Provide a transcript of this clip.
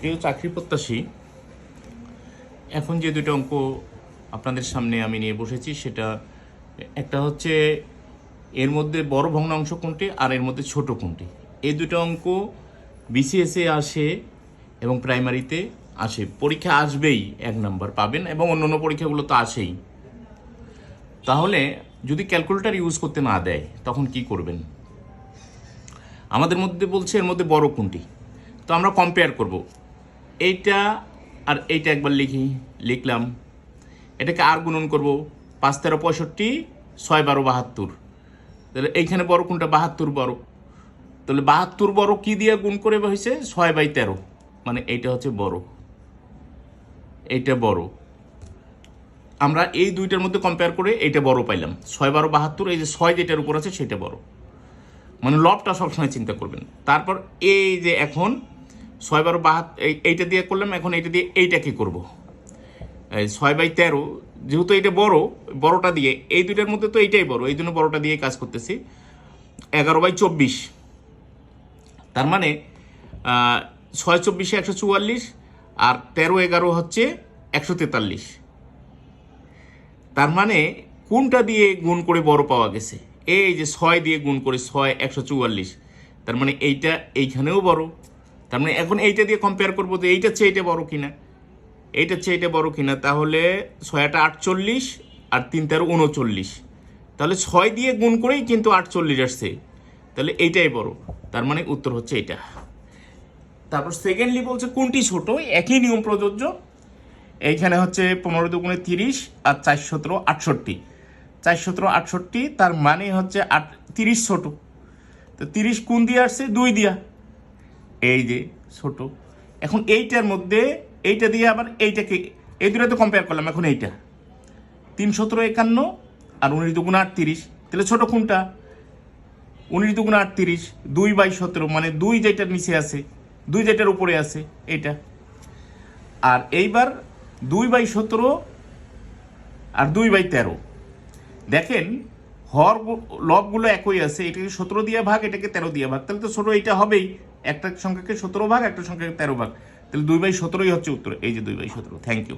প্রিয় চাকরি প্রত্যাশী, এখন যে দুটো অঙ্ক আপনাদের সামনে আমি নিয়ে বসেছি সেটা, একটা হচ্ছে এর মধ্যে বড় ভগ্নাংশ কোনটি আর এর মধ্যে ছোট কোনটি। এই দুটো অঙ্ক বিসিএসে আসে এবং প্রাইমারিতে আসে। পরীক্ষা আসবেই এক নাম্বার পাবেন এবং অন্য অন্য পরীক্ষাগুলো তো আসেই। তাহলে যদি ক্যালকুলেটার ইউজ করতে না দেয়, তখন কি করবেন? আমাদের মধ্যে বলছে এর মধ্যে বড় কোনটি? তো আমরা কম্পেয়ার করব। এইটা আর এইটা একবার লিখি, লিখলাম। এটাকে আর গুণন করব পাঁচ তেরো পঁয়ষট্টি, ছয় বারো বাহাত্তর। তাহলে এইখানে বড় কোনটা? বাহাত্তর বড়। তাহলে বাহাত্তর বড় কি দিয়ে গুণ করে হয়েছে? ছয় বাই তেরো। মানে এইটা হচ্ছে বড়। এইটা বড়। আমরা এই দুইটার মধ্যে কম্পেয়ার করে এইটা বড় পাইলাম। ছয় বারো বাহাত্তর, এই যে ছয় যেটার উপর আছে সেটা বড়। মানে লবটা সবসময় চিন্তা করবেন। তারপর এই যে এখন ছয় বারো বাহাত্তর এইটা দিয়ে করলাম, এখন এইটা দিয়ে এইটাকে করব? এই ছয় বাই তেরো, যেহেতু এটা বড়, বড়টা দিয়ে, এই দুইটার মধ্যে তো এইটাই বড়, এই জন্য বড়টা দিয়ে কাজ করতেছি। এগারো বাই চব্বিশ। তার মানে ছয় চব্বিশে একশো চুয়াল্লিশ, আর তেরো এগারো হচ্ছে একশো তেতাল্লিশ। তার মানে কোনটা দিয়ে গুণ করে বড় পাওয়া গেছে? এই যে ছয় দিয়ে গুণ করে ছয়, একশো চুয়াল্লিশ। তার মানে এইটা এইখানেও বড় তার মানে এখন এইটা দিয়ে কম্পেয়ার করব যে এইটার চেয়ে এটা বড় কিনা। এইটার চেয়ে এটা বড় কিনা, তাহলে ছয়টা আটচল্লিশ আর তিন তেরো উনচল্লিশ। তাহলে ছয় দিয়ে গুণ করেই কিন্তু আটচল্লিশ আসছে। তাহলে এইটাই বড়। তার মানে উত্তর হচ্ছে এটা তারপর সেকেন্ডলি বলছে কোনটি ছোট? একই নিয়ম প্রযোজ্য। এইখানে হচ্ছে পনেরো দুগুণে তিরিশ আর চার সতেরো আটষট্টি। চার সতেরো আটষট্টি, তার মানে হচ্ছে আট তিরিশ ছোট। তো তিরিশ কোন দিয়ে আসছে দুই দিয়া। এই যে ছোট। এখন এইটার মধ্যে, এইটা দিয়ে আবার এইটাকে, এই দুটো তো কম্পেয়ার করলাম, এখন এইটা। তিন সতেরো একান্ন আর উনিশ দুগুণ আটত্রিশ। তাহলে ছোটো কোনটা? উনিশ দুগুণ আটত্রিশ, দুই বাই সতেরো মানে দুই যেটার নিচে আছে, দুই যেটার উপরে আছে, এইটা। আর এইবার দুই বাই সতেরো আর দুই বাই তেরো। দেখেন, হর লবগুলো একই আছে, এটাকে সতেরো দিয়ে ভাগ, এটাকে তেরো দিয়ে ভাগ। তাহলে তো ছোটো এইটা হবেই। একটা সংখ্যাকে সতেরো ভাগ, একটা সংখ্যাকে তেরো ভাগ। তাহলে দুই বাই সতেরোই হচ্ছে উত্তর। এই যে দুই বাই সতেরো থ্যাংক ইউ